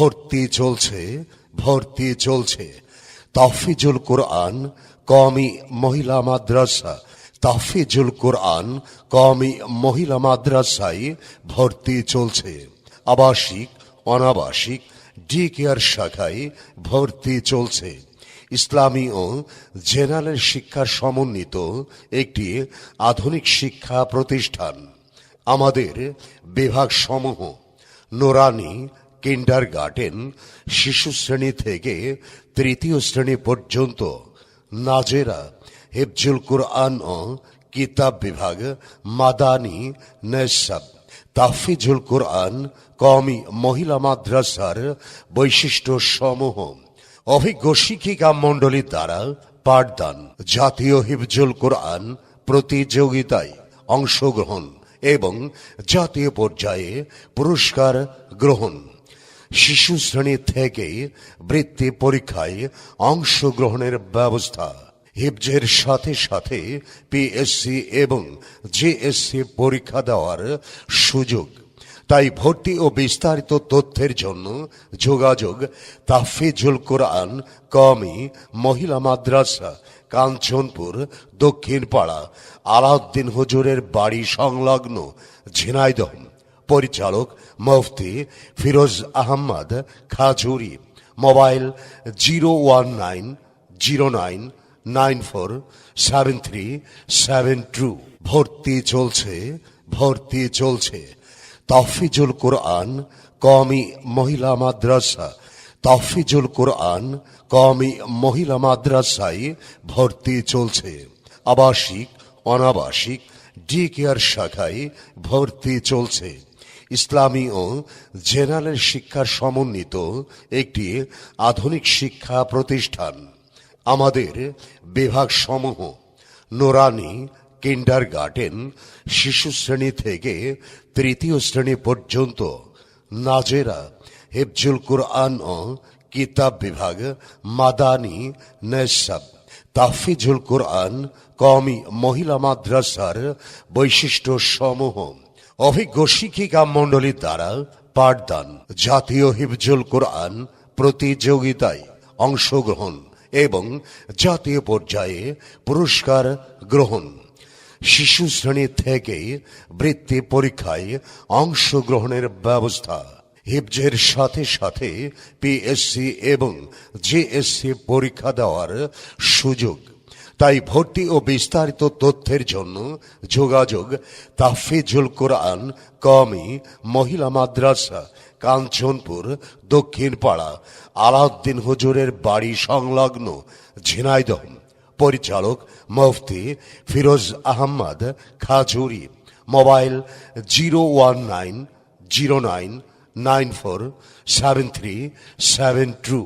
ভর্তি চলছে ভর্তি চলছে। তাফিজুল কোরআন কমি মহিলা মাদ্রাসা। তাফিজুল কোরআন কমি মহিলা মাদ্রাসায় ভর্তি চলছে। আবাসিক, অনাবাসিক ডি কেয়ার শাখায় ভর্তি চলছে। ইসলামী ও জেনারেল শিক্ষা সমন্বিত একটি আধুনিক শিক্ষা প্রতিষ্ঠান। আমাদের বিভাগ সমূহ নোরানি কিন্ডার গার্ডেন শিশু শ্রেণি থেকে তৃতীয় শ্রেণি পর্যন্ত নাজেরা, হেফজুল কুরআন ও কিতাব বিভাগ, মাদানি নেসাব তাফিজুল কোরআন কমি মহিলা মাদ্রাসার বৈশিষ্ট্য সমূহ অভিজ্ঞ শিক্ষিকা মণ্ডলীর দ্বারা পাঠদান। জাতীয় হিফজুল কোরআন প্রতিযোগিতায় অংশগ্রহণ এবং জাতীয় পর্যায়ে পুরস্কার গ্রহণ। শিশু শ্রেণি থেকে বৃত্তি পরীক্ষায় অংশগ্রহণের ব্যবস্থা। হিফজের সাথে সাথে পিএসসি এবং জেএসসি পরীক্ষা দেওয়ার সুযোগ। তাই ভর্তি ও বিস্তারিত তথ্যের জন্য যোগাযোগ তাফিজুল কোরআন কমি মহিলা মাদ্রাসা, কাঞ্চনপুর দক্ষিণ পাড়া আলাউদ্দিন হুজুরের বাড়ি সংলগ্ন ঝিনাইদহ। পরিচালক মুফতি Firoz Ahmad Khajuri mobile zero one nine, zero nine nine four, seven three, seven two. ভর্তি চলছে ভর্তি চলছে। তাফিজুল কোরআন কমি মহিলা মাদ্রাসা। তাফিজুল কোরআন কমি মহিলা মাদ্রাসায় ভর্তি চলছে। আবাসিক, অনাবাসিক ডি কেয়ার শাখায় ভর্তি চলছে। ইসলামী ও জেনারেল শিক্ষা সমন্বিত একটি আধুনিক শিক্ষা প্রতিষ্ঠান। আমাদের বিভাগ সমূহ নোরানি কিন্ডার গার্ডেন শিশু শ্রেণি থেকে তৃতীয় শ্রেণি পর্যন্ত, নাজেরা, হেফজুল কুরআন ও কিতাব বিভাগ, মাদানি, নেসাব তাফিজুল কোরআন কমি মহিলা মাদ্রাসার বৈশিষ্ট্য সমূহ অভিজ্ঞ শিক্ষিকা মণ্ডলীর দ্বারা পাঠদান, জাতীয় হিফজুল কোরআন প্রতিযোগিতায় অংশগ্রহণ এবং জাতীয় পর্যায়ে পুরস্কার গ্রহণ। শিশু শ্রেণি থেকে বৃত্তি পরীক্ষায় অংশগ্রহণের ব্যবস্থা। হিফজের সাথে সাথে পিএসসি এবং জেএসসি পরীক্ষা দেওয়ার সুযোগ। তাই ভর্তি ও বিস্তারিত তথ্যের জন্য যোগাযোগ তাফিজুল কোরআন কমি মহিলা মাদ্রাসা, কাঞ্চনপুর দক্ষিণ পাড়া আলাউদ্দিন হুজুরের বাড়ি সংলগ্ন ঝিনাইদহ। পরিচালক মুফতি Firoz Ahmad Khajuri. Mobile zero one nine zero nine nine four seven three seven two.